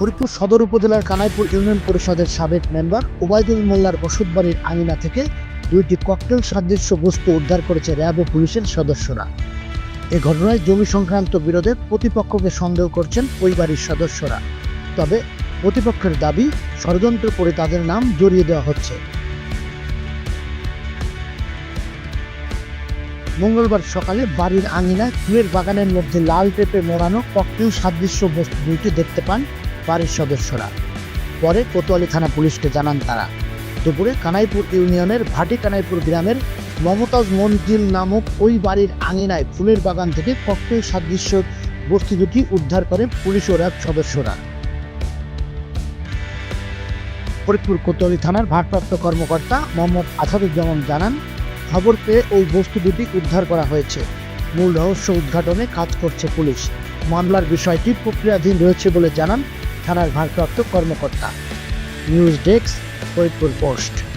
ফরিদপুর সদর উপজেলার কানাইপুর ইউনিয়ন পরিষদের সাবেক মেম্বার ওবায়দুল মোল্লার বসতবাড়ির আঙিনা থেকে দুইটি ককটেল সাদৃশ্য বস্তু উদ্ধার করেছে র্যাব ও পুলিশের সদস্যরা। এ ঘটনায় জমি সংক্রান্ত বিরোধে প্রতিপক্ষকে সন্দেহ করছেন বাড়ির সদস্যরা। তবে প্রতিপক্ষের দাবি, ষড়যন্ত্র করে তাদের নাম জড়িয়ে দেওয়া হচ্ছে। মঙ্গলবার সকালে বাড়ির আঙিনায় ফুলের বাগানের মধ্যে লাল টেপে মোড়ানো ককটেল সাদৃশ্য বস্তু দুইটি দেখতে পান বাড়ির সদস্যরা। পরে কোতোয়ালি থানা পুলিশকে জানান তারা। দুপুরে কানাইপুর ইউনিয়নের ভাটি কানাইপুর গ্রামের মমতাজ মঞ্জিল নামক ওই বাড়ির আঙিনায় ফুলের বাগান থেকে ককটেল সাদৃশ্য বস্তু দুটি উদ্ধার করে পুলিশ ও র্যাব সদস্যরা। ফরিদপুর কোতোয়ালি থানার ভারপ্রাপ্ত কর্মকর্তা মোহাম্মদ আসাদুজ্জামান জানান, খবর পেয়ে ওই বস্তু দুটি উদ্ধার করা হয়েছে। মূল রহস্য উদ্ঘাটনে কাজ করছে পুলিশ। মামলার বিষয়টি প্রক্রিয়াধীন রয়েছে বলে জানান থানার ভারপ্রাপ্ত কর্মকর্তা। News desk Faridpur post.